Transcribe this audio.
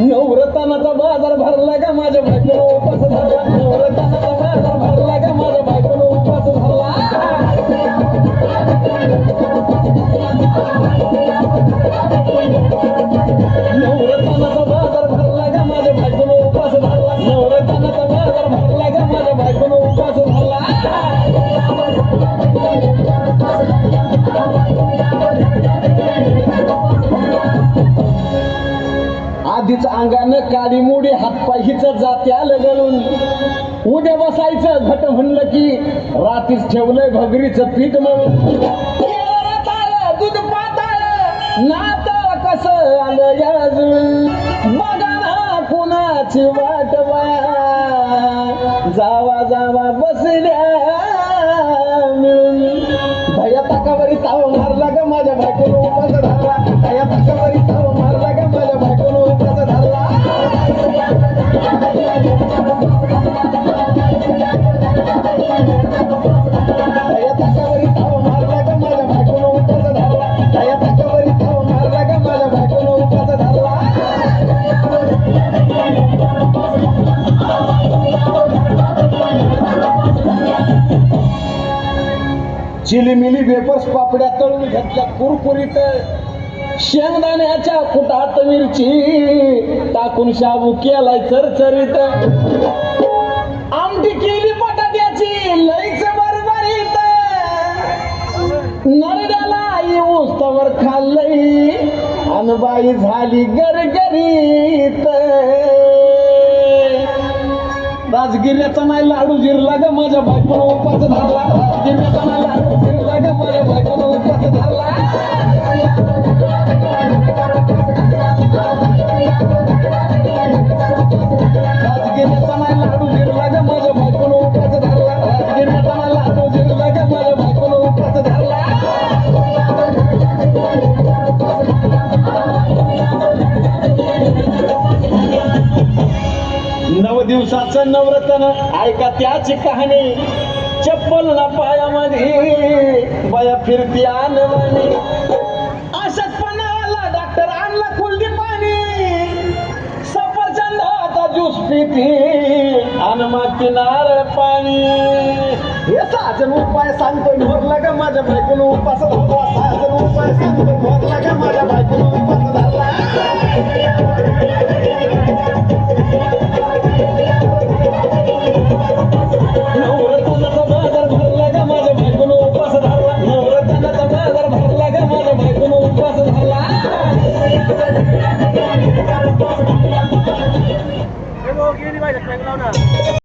नवरत्नाचा बाजार भरला का माझ्या बायकोनं उपास आधीच अंगानं काळी मुडी हातपाय हिच जात्या लगळून उद्या बसायचं घट म्हणलं की रात्रीच ठेवलंय भगरीचं पीठ म्हणून. दूध पाताळ नात कसं आलं याजून बघा ना कुणाची वाट जावा जावा बसल्या मिळून. भया ताकावरी ताव मारला ग माझ्या बायकोनं उपास धावा भया ताकावरी चिलीमिली वेपर्स पापड्या तळून घेतल्या कुरकुरीत शेंगदाण्याच्या कुटात मिरची टाकून शाबू केलाय चरचरीत. आमटी केली बटाट्याची लईच बरबरीत नरड्याला येऊस तवर खाल्लंय अनबाई झाली गरगरीत. राजगिऱ्याचा नाही लाडू जिरला ग माझ्या बायकोनं उपास धरला. दिवसाचं नवरत्न ऐका त्याची कहाणी. चप्पल ना पायामध्ये बया फिरती आणवानी अशक्तपणाला डॉक्टर आणला कुलदी पाणी. सफरचंद आता ज्यूस पिती आणि मागती नारळ पाणी. हे साजन उपाय सांगतोय भरला का माझ्या बायकोनं उपास धरला साजन उपाय सांगतोय भरला का माझ्या बायकोनं उपास দাও না